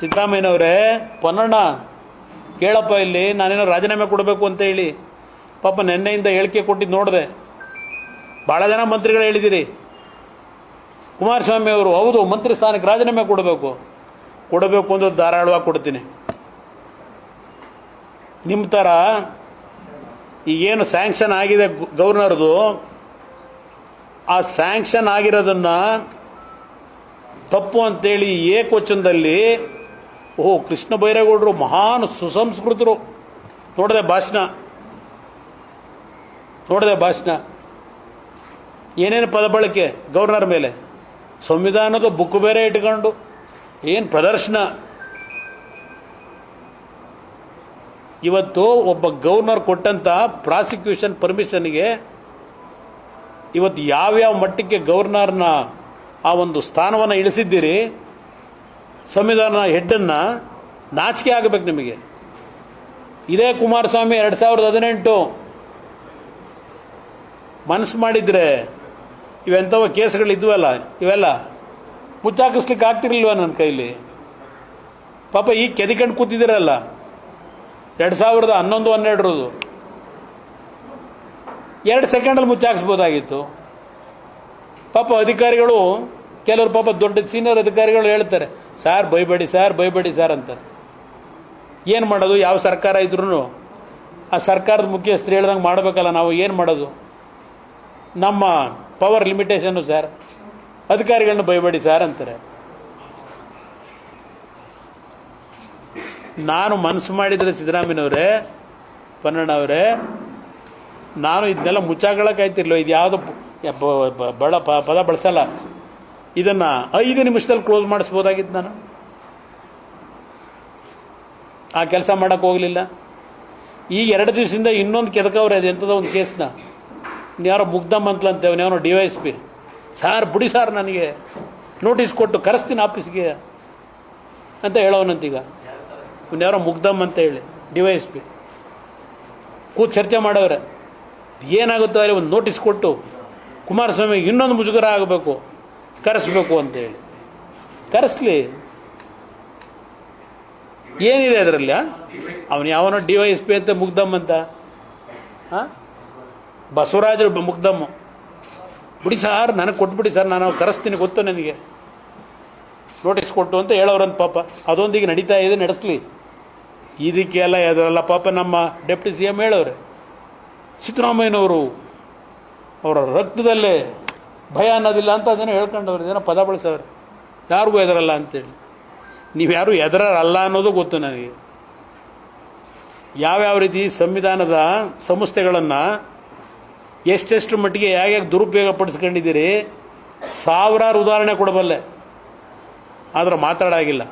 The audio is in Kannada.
ಸಿದ್ದರಾಮಯ್ಯನವರೇ, ಪೊನ್ನಣ್ಣ, ಕೇಳಪ್ಪ ಇಲ್ಲಿ, ನಾನೇನೋ ರಾಜೀನಾಮೆ ಕೊಡಬೇಕು ಅಂತ ಹೇಳಿ. ಪಾಪ ನಿನ್ನೆಯಿಂದ ಹೇಳಿಕೆ ಕೊಟ್ಟಿದ್ದು ನೋಡಿದೆ. ಭಾಳ ಜನ ಮಂತ್ರಿಗಳು ಹೇಳಿದ್ದೀರಿ ಕುಮಾರಸ್ವಾಮಿ ಅವರು, ಹೌದು, ಮಂತ್ರಿ ಸ್ಥಾನಕ್ಕೆ ರಾಜೀನಾಮೆ ಕೊಡಬೇಕು. ಕೊಡಬೇಕು ಅಂದ್ರೆ ಧಾರಾಳವಾಗಿ ಕೊಡ್ತೀನಿ. ನಿಮ್ಮ ಥರ ಏನು ಸ್ಯಾಂಕ್ಷನ್ ಆಗಿದೆ ಗವರ್ನರ್ದು ಆ ಸ್ಯಾಂಕ್ಷನ್ ಆಗಿರೋದನ್ನ ತಪ್ಪು ಅಂತೇಳಿ ಏಕವಚನದಲ್ಲಿ ಓಹೋ, ಕೃಷ್ಣ ಬೈರೇಗೌಡರು ಮಹಾನ್ ಸುಸಂಸ್ಕೃತರು. ನೋಡಿದೆ ಭಾಷಣ. ನೋಡಿದೆ ಭಾಷಣ. ಏನೇನು ಪದ ಬಳಕೆ ಗವರ್ನರ್ ಮೇಲೆ? ಸಂವಿಧಾನದ ಬುಕ್ ಬೇರೆ ಇಟ್ಕೊಂಡು. ಏನು ಪ್ರದರ್ಶನ? ಇವತ್ತು ಒಬ್ಬ ಗವರ್ನರ್ ಕೊಟ್ಟಂತ ಪ್ರಾಸಿಕ್ಯೂಷನ್ ಪರ್ಮಿಷನ್ಗೆ ಇವತ್ತು ಯಾವ್ಯಾವ ಮಟ್ಟಕ್ಕೆ ಗವರ್ನರ್ನ ಆ ಒಂದು ಸ್ಥಾನವನ್ನು ಇಳಿಸಿದ್ದೀರಿ ಸಂವಿಧಾನ ಹೆಡ್ಡನ್ನು ನಾಚಿಕೆ ಆಗಬೇಕು ನಿಮಗೆ. ಇದೇ ಕುಮಾರಸ್ವಾಮಿ ಎರಡು ಸಾವಿರದ ಹದಿನೆಂಟು. ಮನಸ್ಸು ಮಾಡಿದರೆ ಇವೆಂಥವ ಕೇಸ್ಗಳು ಇದ್ವಲ್ಲ ಇವೆಲ್ಲ ಮುಚ್ಚಾಕಿಸ್ಲಿಕ್ಕೆ ಆಗ್ತಿರ್ಲಿಲ್ವ ನನ್ನ ಕೈಲಿ? ಪಾಪ ಈಗ ಕೆದಿಕೊಂಡು ಕೂತಿದ್ದೀರಲ್ಲ, ಎರಡು ಸಾವಿರದ ಹನ್ನೊಂದು, ಹನ್ನೆರಡರದು. ಎರಡು ಸೆಕೆಂಡಲ್ಲಿ ಮುಚ್ಚಾಕಿಸ್ಬೋದಾಗಿತ್ತು. ಪಾಪ ಅಧಿಕಾರಿಗಳು ಕೆಲವರು ಪಾಪ ದೊಡ್ಡ ಸೀನಿಯರ್ ಅಧಿಕಾರಿಗಳು ಹೇಳ್ತಾರೆ, ಸಾರ್, ಬೈಬೇಡಿ ಸಾರ್ ಬೈಬೇಡಿ, ಸಾರ್ ಅಂತಾರೆ. ಏನು ಮಾಡೋದು? ಯಾವ ಸರ್ಕಾರ ಇದ್ರೂ ಆ ಸರ್ಕಾರದ ಮುಖ್ಯಸ್ಥರು ಹೇಳ್ದಂಗೆ ಮಾಡಬೇಕಲ್ಲ, ನಾವು ಏನು ಮಾಡೋದು? ನಮ್ಮ ಪವರ್ ಲಿಮಿಟೇಷನ್ನು ಸರ್ ಅಧಿಕಾರಿಗಳನ್ನ ಬೈಬೇಡಿ ಸರ್ ಅಂತಾರೆ. ನಾನು ಮನಸ್ಸು ಮಾಡಿದರೆ ಸಿದ್ದರಾಮಯ್ಯನವರೇ ಪನ್ನಣ್ಣವರೇ ನಾನು ಇದನ್ನೆಲ್ಲ ಮುಚ್ಚಾಗಳಕ್ಕಾಯ್ತಿರ್ಲಿಲ್ಲ ಇದು ಯಾವುದು ಬಳ ಪದ ಬಳಸಲ್ಲ. ಇದನ್ನ ಐದು ನಿಮಿಷದಲ್ಲಿ ಕ್ಲೋಸ್ ಮಾಡಿಸ್ಬೋದಾಗಿತ್ತು ನಾನು. ಆ ಕೆಲಸ ಮಾಡೋಕ್ಕೆ ಹೋಗಲಿಲ್ಲ. ಈ ಎರಡು ದಿವಸದಿಂದ ಇನ್ನೊಂದು ಕೆದಕವ್ರೆ ಅದು ಎಂಥದೋ ಒಂದು ಕೇಸ್ನ. ಯಾರು ಮುಗ್ದಮ್ ಅಂತಲಂತೆ ಅವನ್ಯಾವನೋ D Y S P. Sir, ಬಿಡಿ ಸಾರ್ ನನಗೆ. ನೋಟಿಸ್ ಕೊಟ್ಟು ಕರೆಸ್ತೀನಿ ಆಫೀಸ್ಗೆ ಅಂತ ಹೇಳೋನಂತೀಗ ಯಾರೋ ಮುಗ್ಧಮ್ ಅಂತ ಹೇಳಿ, ಡಿ ವೈ ಎಸ್ ಪಿ. ಕೂತ್ ಚರ್ಚೆ ಮಾಡೋರೆ ಏನಾಗುತ್ತೋ ಅಲ್ಲಿ ಒಂದು ನೋಟಿಸ್ ಕೊಟ್ಟು ಕುಮಾರಸ್ವಾಮಿಗೆ ಇನ್ನೊಂದು ಮುಜುಗರ ಆಗಬೇಕು. ಕರೆಸ್ಬೇಕು ಅಂತೇಳಿ. ಕರೆಸ್ಲಿ. ಏನಿದೆ ಅದರಲ್ಲಿ ಅವನು ಯಾವನೋ ಡಿ ವೈ ಎಸ್ ಪಿ ಅಂತ ಮುಗ್ದಮ್ ಅಂತ. ಹಾಂ ಬಸವರಾಜರು ಮುಗ್ದಮ್ಮ ಬಿಡಿ ಸರ್, ನನಗೆ ಕೊಟ್ಬಿಡಿ ಸರ್, ನಾನು ಕರೆಸ್ತೀನಿ, ಗೊತ್ತು ನನಗೆ. ನೋಟಿಸ್ ಕೊಟ್ಟು ಅಂತ ಹೇಳೋರಂತ ಪಾಪ. ಅದೊಂದಿಗೆ ನಡೀತಾ ಇದೆ, ನಡೆಸ್ಲಿ. ಇದಕ್ಕೆಲ್ಲ ಅದೆಲ್ಲ ಪಾಪ ನಮ್ಮ ಡೆಪ್ಟಿ ಸಿ ಎಂ ಹೇಳೋರು. ಸಿದ್ದರಾಮಯ್ಯನವರು ಅವರ ರಕ್ತದಲ್ಲೇ ಭಯ ಅನ್ನೋದಿಲ್ಲ ಅಂತ ಅದನ್ನು ಹೇಳ್ಕೊಂಡವ್ರು. ಏನೋ ಪದ ಬಳಸೋರು. ಯಾರಿಗೂ ಎದರಲ್ಲ ಅಂತೇಳಿ. ನೀವು ಯಾರು ಎದರಲ್ಲ ಅನ್ನೋದು ಗೊತ್ತು ನನಗೆ. ಯಾವ್ಯಾವ ರೀತಿ ಸಂವಿಧಾನದ ಸಂಸ್ಥೆಗಳನ್ನು ಎಷ್ಟೆಷ್ಟು ಮಟ್ಟಿಗೆ ಹೇಗೆ ದುರುಪಯೋಗ ಪಡಿಸ್ಕೊಂಡಿದ್ದೀರಿ ಸಾವಿರಾರು ಉದಾಹರಣೆ ಕೊಡಬಲ್ಲೆ. ಆದ್ರೆ ಮಾತಾಡಾಗಿಲ್ಲ.